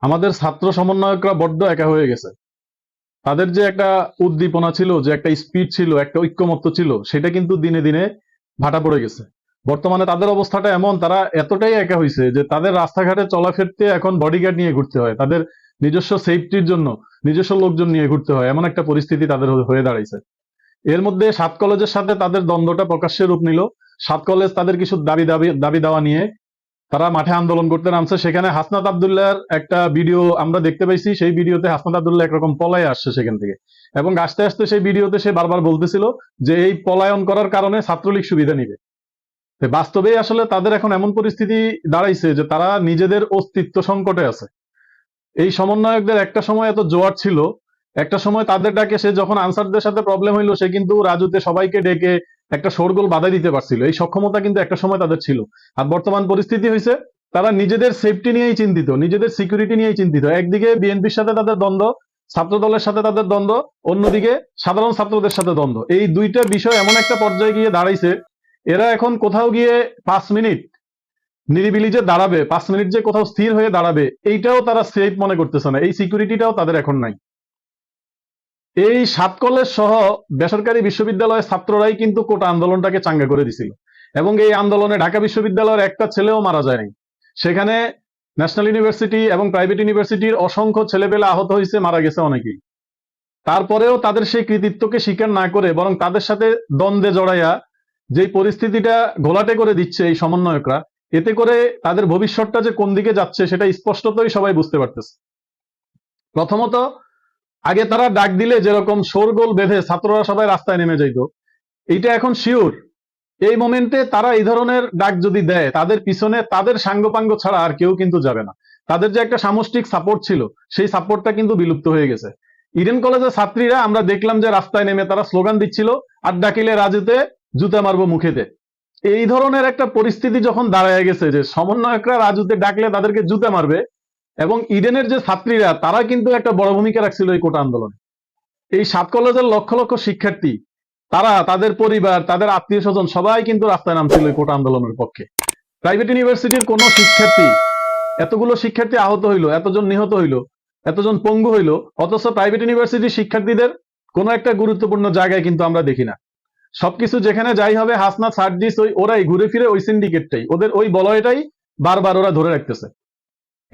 আমাদের ছাত্র সমন্বয়করা বড্ড একা হয়ে গেছে। তাদের যে একটা উদ্দীপনা ছিল, যে একটা স্পিড ছিল, একটা ঐক্যমত্য ছিল, সেটা কিন্তু দিনে দিনে ভাটা পড়ে গেছে। বর্তমানে তাদের অবস্থাটা এমন, তারা এতটাই একা হয়েছে যে তাদের রাস্তাঘাটে চলাফেরতে এখন বডিগার্ড নিয়ে ঘুরতে হয়, তাদের নিজস্ব সেফটির জন্য, নিজস্ব লোকজন নিয়ে ঘুরতে হয়, এমন একটা পরিস্থিতি তাদের হয়ে- দাঁড়াইছে। এর মধ্যে সাত কলেজের সাথে তাদের দ্বন্দ্বটা প্রকাশ্যে রূপ নিল। সাত কলেজ তাদের কিছু দাবি দাবি দাবি দাওয়া নিয়ে তারা মাঠে আন্দোলন করতে নামছে। সেখানে হাসনাত আবদুল্লাহর একটা ভিডিও আমরা দেখতে পাইছি। সেই ভিডিওতে হাসনাত আবদুল্লাহ একরকম পলায় আসছে সেখান থেকে। এবং আস্তে আস্তে সেই ভিডিওতে সে বারবার বলতেছিল যে এই পলায়ন করার কারণে ছাত্রলীগ সুবিধা নিবে। বাস্তবে আসলে তাদের এখন এমন পরিস্থিতি দাঁড়াইছে যে তারা নিজেদের অস্তিত্ব সংকটে আছে। এই সমন্বয়কদের একটা সময় এত জোয়ার ছিল। একটা সময় তাদের ডাকে সে যখন আনসারদের সাথে প্রবলেম হইল, সে কিন্তু রাজুতে সবাইকে ডেকে একটা শোরগোল বাধা দিতে পারছিল। এই সক্ষমতা কিন্তু একটা সময় তাদের ছিল। আর বর্তমান পরিস্থিতি হয়েছে তারা নিজেদের সেফটি নিয়েই চিন্তিত, নিজেদের সিকিউরিটি নিয়েই চিন্তিত। একদিকে বিএনপির সাথে তাদের দ্বন্দ্ব ছাত্র দলের সাথে তাদের দ্বন্দ্ব, অন্যদিকে সাধারণ ছাত্রদের সাথে দ্বন্দ্ব। এই দুইটা বিষয় এমন একটা পর্যায়ে গিয়ে দাঁড়াইছে, এরা এখন কোথাও গিয়ে পাঁচ মিনিট নিরিবিলি যে দাঁড়াবে, পাঁচ মিনিট যে কোথাও স্থির হয়ে দাঁড়াবে, এইটাও তারা সেফ মনে করতেছে না। এই সিকিউরিটিটাও তাদের এখন নাই। এই সাত কলেজ সহ বেসরকারি বিশ্ববিদ্যালয়ের ছাত্ররাই কিন্তু কোটা আন্দোলনটাকে চাঙ্গা করে দিছিল। এবং এই আন্দোলনে ঢাকা বিশ্ববিদ্যালয়ের একটা ছেলেও মারা যায়নি। সেখানে ন্যাশনাল ইউনিভার্সিটি এবং প্রাইভেট ইউনিভার্সিটির অসংখ্য ছেলেপেলে আহত হয়েছে, মারা গেছে অনেকেই। তারপরেও তাদের সেই কৃতিত্বকে স্বীকার না করে বরং তাদের সাথে দ্বন্দ্বে জড়াইয়া যেই পরিস্থিতিটা ঘোলাটে করে দিচ্ছে এই সমন্বয়করা, এতে করে তাদের ভবিষ্যৎটা যে কোন দিকে যাচ্ছে সেটা স্পষ্টতই সবাই বুঝতে পারতেছে। প্রথমত আগে তারা ডাক দিলে যেরকম শোরগোল বেঁধে ছাত্ররা সবাই রাস্তায় নেমে যাইতো। এইটা এখন শিওর এই মোমেন্টে তারা এই ধরনের ডাক যদি দেয়, তাদের পিছনে তাদের সাঙ্গপাঙ্গ ছাড়া আর কেউ কিন্তু যাবে না। তাদের যে একটা সামষ্টিক সাপোর্ট ছিল, সেই সাপোর্টটা কিন্তু বিলুপ্ত হয়ে গেছে। ইডেন কলেজের ছাত্রীরা আমরা দেখলাম যে রাস্তায় নেমে তারা স্লোগান দিচ্ছিল, আর ডাকিলে রাজুতে জুতা মারবো মুখেতে। এই ধরনের একটা পরিস্থিতি যখন দাঁড়ায় গেছে যে সমন্বয়করা রাজুতে ডাকলে তাদেরকে জুতা মারবে এবং ইডেনের যে ছাত্রীরা, তারা কিন্তু একটা বড় ভূমিকা রাখছিল এই কোটা আন্দোলনে। এই সাত কলেজের লক্ষ লক্ষ শিক্ষার্থী, তারা, তাদের পরিবার, তাদের আত্মীয় স্বজন সবাই কিন্তু রাস্তায় নামছিল এই কোটা আন্দোলনের পক্ষে। প্রাইভেট ইউনিভার্সিটির কোনো শিক্ষার্থী, এতগুলো শিক্ষার্থী আহত হইল, এতজন নিহত হইল, এতজন পঙ্গু হইল, অথচ প্রাইভেট ইউনিভার্সিটির শিক্ষার্থীদের কোনো একটা গুরুত্বপূর্ণ জায়গায় কিন্তু আমরা দেখি না। সবকিছু যেখানে যাই হবে হাসনা সার্জিস, ওই, ওরাই ঘুরে ফিরে ওই সিন্ডিকেটটাই ওদের ওই বলয়টাই বারবার ওরা ধরে রাখতেছে।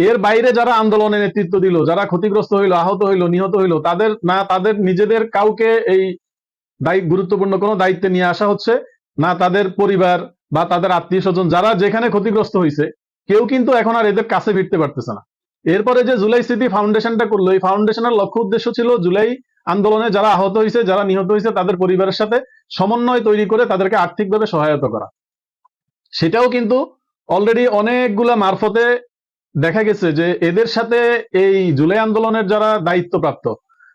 এর বাইরে যারা আন্দোলনে নেতৃত্ব দিল, যারা ক্ষতিগ্রস্ত হইল, আহত হইল, নিহত হইল, তাদের না, তাদের নিজেদের কাউকে এই গুরুত্বপূর্ণ কোনো দায়িত্বে নিয়ে আসা হচ্ছে, না তাদের পরিবার বা তাদের আত্মীয় স্বজন, যারা যেখানে ক্ষতিগ্রস্ত হয়েছে কেউ কিন্তু এখন আর এদের কাছে ফিরতে পারতেছে না। এরপরে যে জুলাই স্মৃতি ফাউন্ডেশনটা করল, এই ফাউন্ডেশনের লক্ষ্য উদ্দেশ্য ছিল জুলাই আন্দোলনে যারা আহত হয়েছে যারা নিহত হয়েছে তাদের পরিবারের সাথে সমন্বয় তৈরি করে তাদেরকে আর্থিকভাবে সহায়তা করা। সেটাও কিন্তু অলরেডি অনেকগুলা মারফতে দেখা গেছে যে এদের সাথে এই জুলাই আন্দোলনের যারা দায়িত্বপ্রাপ্ত,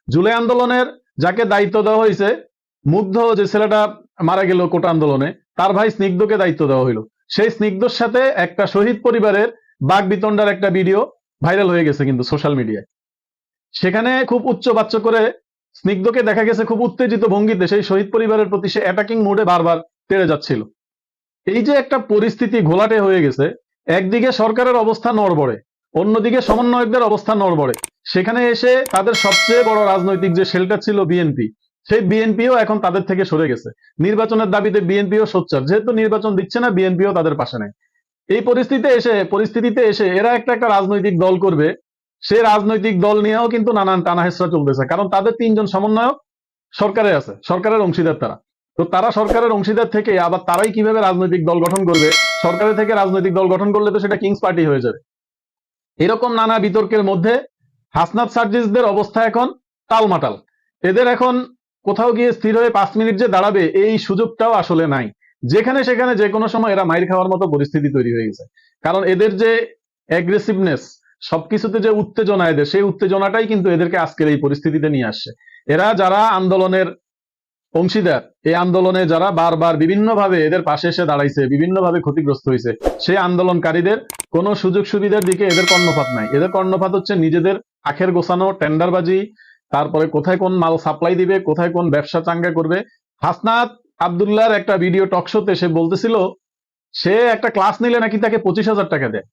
জুলাই আন্দোলনের যাকে দায়িত্ব দেওয়া হয়েছে, মুগ্ধ যে ছেলেটা মারা গেল কোটা আন্দোলনে, তার ভাই স্নিগ্ধকে দায়িত্ব দেওয়া হইল। সেই স্নিগ্ধর সাথে একটা শহীদ পরিবারের বাঘ বিতণ্ডার একটা ভিডিও ভাইরাল হয়ে গেছে কিন্তু সোশ্যাল মিডিয়ায়। সেখানে খুব উচ্চ বাচ্চ করে স্নিগ্ধকে দেখা গেছে খুব উত্তেজিত ভঙ্গিতে সেই শহীদ পরিবারের প্রতি সে অ্যাটাকিং মোডে বারবার তেড়ে যাচ্ছিল। এই যে একটা পরিস্থিতি ঘোলাটে হয়ে গেছে একদিকে সরকারের অবস্থা নড়বড়ে, অন্যদিকে সমন্বয়কদের অবস্থা নড়বড়ে। সেখানে এসে তাদের সবচেয়ে বড় রাজনৈতিক যে শেল্টার ছিল বিএনপি সেই বিএনপিও এখন তাদের থেকে সরে গেছে। নির্বাচনের দাবিতে বিএনপিও সোচ্চার, যেহেতু নির্বাচন দিচ্ছে না বিএনপিও তাদের পাশে নেই। এই পরিস্থিতিতে এসে পরিস্থিতিতে এসে এরা একটা একটা রাজনৈতিক দল করবে, সে রাজনৈতিক দল নিয়েও কিন্তু নানান টানাহেসরা চলতেছে। কারণ তাদের তিনজন সমন্বয়ক সরকারে আছে, সরকারের অংশীদার তারা। তো তারা সরকারের অংশীদার থেকে, আবার তারাই কীভাবে রাজনৈতিক দল গঠন করবে? সরকারের থেকে রাজনৈতিক দল গঠন করলে তো সেটা কিংস পার্টি হয়ে যাবে। এরকম নানা বিতর্কের মধ্যে হাসনাত সার্জিসদের অবস্থা এখন টালমাটাল। এদের এখন কোথাও গিয়ে স্থির হয়ে পাঁচ মিনিট যে দাঁড়াবে, এই সুযোগটাও আসলে নাই। যেখানে সেখানে যে কোনো সময় এরা মাইর খাওয়ার মতো পরিস্থিতি তৈরি হয়ে গেছে। কারণ এদের যে অ্যাগ্রেসিভনেস সবকিছুতে যে উত্তেজনা এদের, সেই উত্তেজনাটাই কিন্তু এদেরকে আজকের এই পরিস্থিতিতে নিয়ে আসছে। এরা যারা আন্দোলনের অংশীদার, এই আন্দোলনে যারা বারবার বিভিন্নভাবে এদের পাশে এসে দাঁড়াইছে, বিভিন্নভাবে ক্ষতিগ্রস্ত হয়েছে সেই আন্দোলনকারীদের কোনো সুযোগ সুবিধার দিকে এদের কর্ণপাত নাই। এদের কর্ণপাত হচ্ছে নিজেদের আখের গোছানো, টেন্ডারবাজি, তারপরে কোথায় কোন মাল সাপ্লাই দিবে, কোথায় কোন ব্যবসা চাঙ্গা করবে। হাসনাত আবদুল্লাহর একটা ভিডিও টক শোতে সে বলতেছিল, সে একটা ক্লাস নিলে নাকি তাকে পঁচিশ হাজার টাকা দেয়।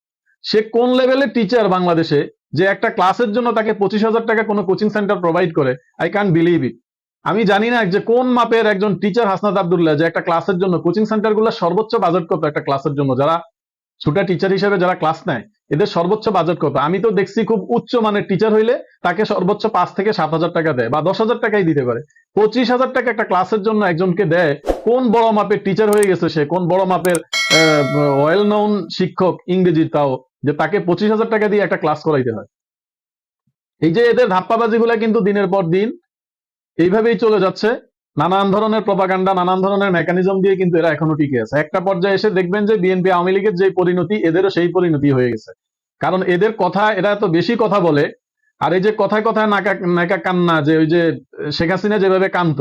সে কোন লেভেলের টিচার বাংলাদেশে যে একটা ক্লাসের জন্য তাকে পঁচিশ হাজার টাকা কোনো কোচিং সেন্টার প্রোভাইড করে? আই ক্যান বিলিভ ইট আমি জানি না যে কোন মাপের একজন টিচার হাসনাত আবদুল্লাহ, যে একটা ক্লাসের জন্য কোচিং সেন্টারগুলো সর্বোচ্চ বাজেট কত একটা ক্লাসের জন্য? যারা ছোটা টিচার হিসেবে যারা ক্লাস নেয়, এদের সর্বোচ্চ বাজেট কত? আমি তো দেখছি খুব উচ্চ মানের টিচার হইলে তাকে সর্বোচ্চ পাঁচ থেকে সাত হাজার টাকা দেয় বা দশ হাজার টাকাই দিতে পারে। পঁচিশ হাজার টাকা একটা ক্লাসের জন্য একজনকে দেয়, কোন বড় মাপের টিচার হয়ে গেছে সে? কোন বড় মাপের ওয়েল নোন শিক্ষক ইংরেজির তাও, যে তাকে পঁচিশ হাজার টাকা দিয়ে একটা ক্লাস করাইতে হয়? এই যে এদের ধাপ্পাবাজি গুলা কিন্তু দিনের পর দিন এইভাবেই চলে যাচ্ছে। নানান ধরনের প্রপাগান্ডা নানান ধরনের মেকানিজম দিয়ে কিন্তু এরা এখনও টিকে আছে। একটা পর্যায়ে এসে দেখবেন যে বিএনপি আওয়ামী লীগের যে পরিণতি, এদেরও সেই পরিণতি হয়ে গেছে। কারণ এদের কথা, এরা এত বেশি কথা বলে, আর এই যে কথায় কথায় নাকা নাকা কান্না, যে ওই যে শেখ হাসিনা যেভাবে কান্ত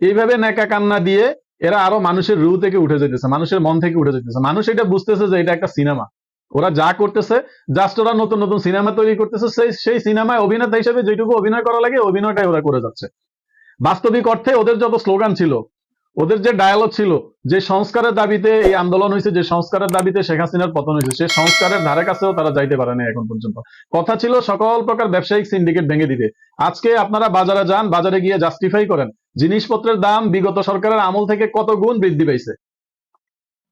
এইভাবে নাকা কান্না দিয়ে এরা আরও মানুষের রু থেকে উঠে যেতেছে, মানুষের মন থেকে উঠে যেতেছে। মানুষ এটা বুঝতেছে যে এটা একটা সিনেমা। ওরা যা করতেছে জাস্ট ওরা নতুন নতুন সিনেমা তৈরি করতেছে, সেই সেই সিনেমায় অভিনেতা হিসেবে যেটুকু অভিনয় করা লাগে, অভিনয়টাই ওরা করে যাচ্ছে। বাস্তবিক অর্থে ওদের যত স্লোগান ছিল, ওদের যে ডায়ালগ ছিল, যে সংস্কারের দাবিতে এই আন্দোলন হয়েছে, যে সংস্কারের দাবিতে শেখ হাসিনার পতন হয়েছে, সে সংস্কারের ধারে কাছেও তারা যাইতে পারে না এখন পর্যন্ত। কথা ছিল সকল প্রকার ব্যবসায়িক সিন্ডিকেট ভেঙে দিতে। আজকে আপনারা বাজারে যান, বাজারে গিয়ে জাস্টিফাই করেন, জিনিসপত্রের দাম বিগত সরকারের আমল থেকে কত গুণ বৃদ্ধি পাইছে।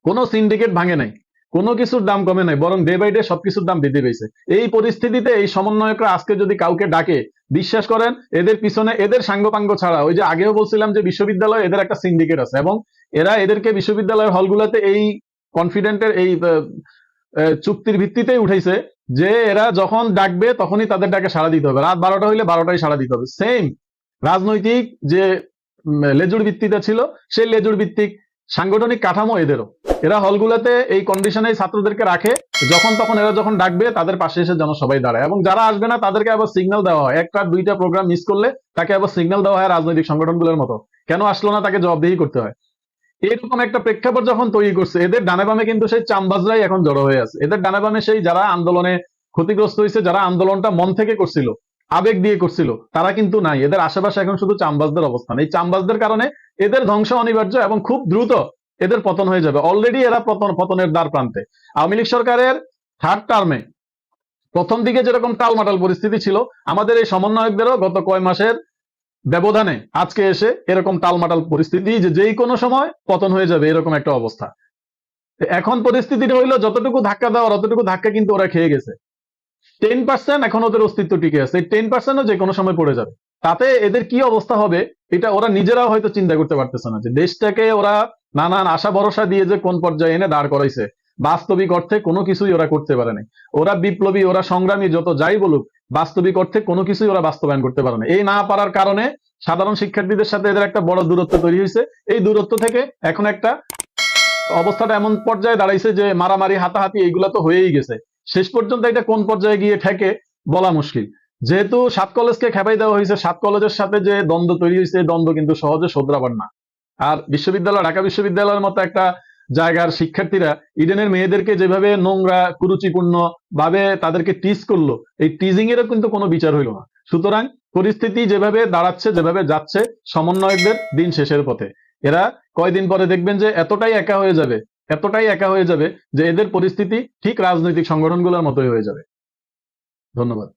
কোনো সিন্ডিকেট ভাঙে নাই। কোনো কিছুর দাম কমে নাই, বরং ডে বাই ডে সবকিছুর দাম বৃদ্ধি পেয়েছে। এই পরিস্থিতিতে এই সমন্বয়করা আজকে যদি কাউকে ডাকে, বিশ্বাস করেন, এদের পিছনে এদের সাঙ্গপাঙ্গ ছাড়া, ওই যে আগেও বলছিলাম যে বিশ্ববিদ্যালয় এদের একটা সিন্ডিকেট আছে, এবং এরা এদেরকে বিশ্ববিদ্যালয়ের হলগুলোতে এই কনফিডেন্টের এই চুক্তির ভিত্তিতেই উঠাইছে যে এরা যখন ডাকবে তখনই তাদের ডাকে সাড়া দিতে হবে। রাত বারোটা হইলে বারোটাই সাড়া দিতে হবে। সেম রাজনৈতিক যে লেজুর ভিত্তিটা ছিল, সেই লেজুর ভিত্তিক সাংগঠনিক কাঠামো এদেরও। এরা হলগুলোতে এই কন্ডিশনে ছাত্রদেরকে রাখে, যখন তখন এরা যখন ডাকবে, তাদের পাশে এসে যেন সবাই দাঁড়ায়। এবং যারা আসবে না, তাদেরকে আবার সিগন্যাল দেওয়া হয়। একটা, দুইটা প্রোগ্রাম মিস করলে তাকে আবার সিগন্যাল দেওয়া হয় রাজনৈতিক সংগঠনগুলোর মতো। কেন আসলো না তাকে জবাবদিহি করতে হয়? এরকম একটা প্রেক্ষাপট যখন তৈরি করছে, এদের ডানে বামে কিন্তু সেই চামবাজরাই এখন জড়ো হয়ে আছে। এদের ডানে বামে সেই যারা আন্দোলনে ক্ষতিগ্রস্ত হয়েছে, যারা আন্দোলনটা মন থেকে করছিল, আবেগ দিয়ে করছিল, তারা কিন্তু নাই। এদের আশেপাশে এখন শুধু চামবাজদের অবস্থান। এই চামবাজদের কারণে এদের ধ্বংস অনিবার্য এবং খুব দ্রুত এদের পতন হয়ে যাবে। অলরেডি এরা পতন, পতনের দ্বার প্রান্তে। আওয়ামী লীগ সরকারের থার্ড টার্মে প্রথম দিকে যেরকম টালমাটাল পরিস্থিতি ছিল, আমাদের এই সমন্বয়কদেরও গত কয় মাসের ব্যবধানে আজকে এসে এরকম টালমাটাল পরিস্থিতি যে যেই কোনো সময় পতন হয়ে যাবে, এরকম একটা অবস্থা। এখন পরিস্থিতিটা হইল, যতটুকু ধাক্কা দেওয়ার, অতটুকু ধাক্কা কিন্তু ওরা খেয়ে গেছে। টেন পার্সেন্ট এখন ওদের অস্তিত্ব টিকে আছে। এই টেন পার্সেন্টও যে কোনো সময় পড়ে যাবে। তাতে এদের কি অবস্থা হবে, এটা ওরা নিজেরাও হয়তো চিন্তা করতে পারতেছে না যে দেশটাকে ওরা নানান আশা ভরসা দিয়ে যে কোন পর্যায়ে এনে দাঁড় করাইছে। বাস্তবিক অর্থে কোনো কিছুই ওরা করতে পারে নাই। ওরা বিপ্লবী, ওরা সংগ্রামী, যত যাই বলুক, বাস্তবিক অর্থে কোনো কিছুই ওরা বাস্তবায়ন করতে পারে না এই না পারার কারণে সাধারণ শিক্ষার্থীদের সাথে এদের একটা বড় দূরত্ব তৈরি হয়েছে। এই দূরত্ব থেকে এখন একটা অবস্থাটা এমন পর্যায়ে দাঁড়াইছে যে মারামারি, হাতাহাতি এইগুলো তো হয়েই গেছে। শেষ পর্যন্ত এটা কোন পর্যায়ে গিয়ে ঠেকে বলা মুশকিল। যেহেতু সাত কলেজকে খেপাই দেওয়া হয়েছে, সাত কলেজের সাথে যে দ্বন্দ্ব তৈরি হয়েছে, এই দ্বন্দ্ব কিন্তু সহজে শোধরাবার না। আর বিশ্ববিদ্যালয়, ঢাকা বিশ্ববিদ্যালয়ের মতো একটা জায়গার শিক্ষার্থীরা ইডেনের মেয়েদেরকে যেভাবে নোংরা, কুরুচিপূর্ণ ভাবে তাদেরকে টিজ করল, এই টিজিং এরও কিন্তু কোনো বিচার হইল না। সুতরাং পরিস্থিতি যেভাবে দাঁড়াচ্ছে, যেভাবে যাচ্ছে, সমন্বয়কদের দিন শেষের পথে। এরা কয়দিন পরে দেখবেন যে এতটাই একা হয়ে যাবে, এতটাই একা হয়ে যাবে যে এদের পরিস্থিতি ঠিক রাজনৈতিক সংগঠনগুলোর মতোই হয়ে যাবে। ধন্যবাদ।